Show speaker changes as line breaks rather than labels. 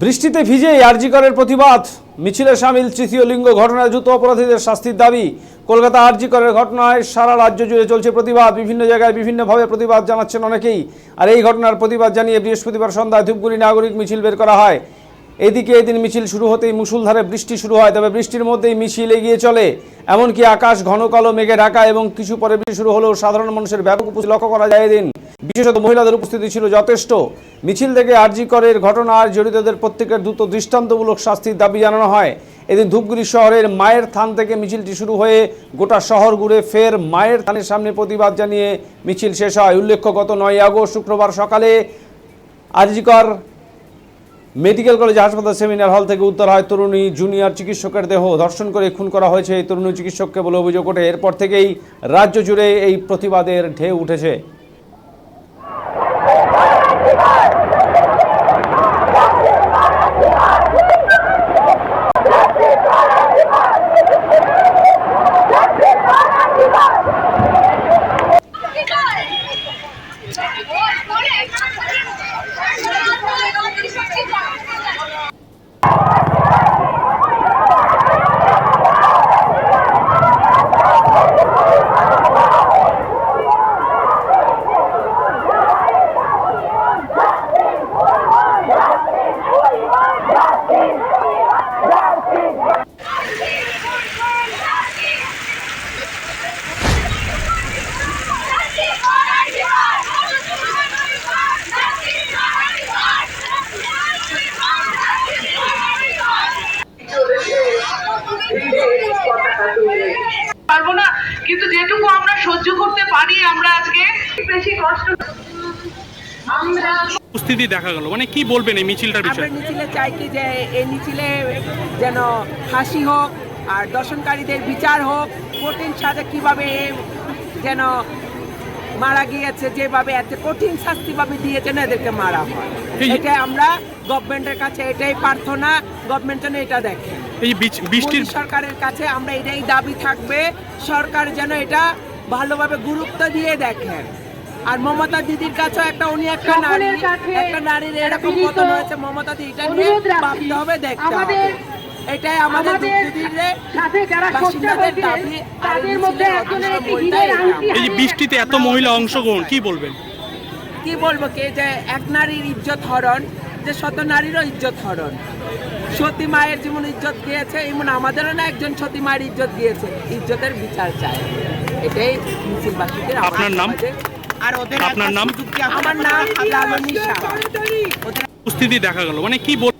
বৃষ্টিতে ভিজে আরজিকরের প্রতিবাদ। মিছিলে সামিল তৃতীয় লিঙ্গ ঘটনায় দ্রুত অপরাধীদের শাস্তির দাবি। কলকাতা আরজিকরের ঘটনায় সারা রাজ্য জুড়ে চলছে প্রতিবাদ। বিভিন্ন জায়গায় বিভিন্নভাবে প্রতিবাদ জানাচ্ছেন অনেকেই। আর এই ঘটনার প্রতিবাদ জানিয়ে বৃহস্পতিবার সন্ধ্যায় ধূপগুড়ি নাগরিক মিছিল বের করা হয়। এদিকে এদিন মিছিল শুরু হতেই মুষলধারে বৃষ্টি শুরু হয়, তবে বৃষ্টির মধ্যেই মিছিল এগিয়ে চলে। এমনকি আকাশ ঘন কালো মেঘে ঢাকা এবং কিছু পরে বৃষ্টি শুরু হলেও সাধারণ মানুষের ব্যাপক উপস্থিতি লক্ষ্য করা যায় এদিন। বিশেষত মহিলাদের উপস্থিতি ছিল যথেষ্ট। মিছিল থেকে আরজি করের ঘটনার জড়িতদের প্রত্যেকের দ্রুত দৃষ্টান্তমূলক শাস্তির দাবি জানানো হয়। এদিন ধূপগুড়ি শহরের মায়ের থান থেকে মিছিলটি শুরু হয়ে গোটা শহর ঘুরে ফের মায়ের থানের সামনে প্রতিবাদ জানিয়ে মিছিল শেষ হয়। উল্লেখ্য, গত নয় আগস্ট শুক্রবার সকালে আরজিকর মেডিকেল কলেজ হাসপাতাল সেমিনার হল থেকে উদ্ধার হয় তরুণী জুনিয়র চিকিৎসকের দেহ। ধর্ষণ করে খুন করা হয়েছে এই তরুণী চিকিৎসককে বলে অভিযোগ ওঠে। এরপর থেকেই রাজ্য জুড়ে এই প্রতিবাদের ঢেউ উঠেছে।
পারব না কিন্তু যেটুকু আমরা সহ্য করতে পারি আমরা আজকে বেশি কষ্ট আমরা
উপস্থিতি দেখা গেল। মানে কি বলবেন এই মিছিলটার
আমরা মিছিলে চাই কি যে এই মিছিলে যেন ফাঁসি হোক আর দর্শনকারীদের বিচার হোক কঠিন সাজা কীভাবে যেন মারা গিয়েছে যেভাবে এত কঠিন শাস্তি ভাবে দিয়ে যেন এদেরকে মারা হয়। এটাই আমরা গভর্নমেন্টের কাছে এটাই প্রার্থনা গভর্নমেন্ট যেন এটা দেখে।
এই বৃষ্টির
সরকারের কাছে আমরা এটাই দাবি থাকবে সরকার যেন এটা ভালোভাবে গুরুত্ব দিয়ে দেখেন। আর মমতা দিদির কাছেও একটা উনি একটা নারী একটা নারীর এরকম পতন হয়েছে মমতা দি এটা নিয়ে ভাবতে হবে দেখতে হবে। এটাই আমাদের এই
বৃষ্টিতে এত মহিলা অংশগ্রহণ কি বলবেন?
কি বলব কে যে এক নারীর ইজ্জত হরণ যে শত নারীরও ইজ্জত হরণ। সতী মায়ের যেমন ইজ্জত দিয়েছে এমন আমাদেরও না একজন সতী মায়ের ইজ্জত দিয়েছে। ইজ্জতের বিচার চায়। এটাই মিছিলবাসীদের
আপনার নাম?
আর ওদের
আপনার নাম?
আমার নাম লালনী শাহ
উপস্থিতি দেখা গেল। মানে কি বল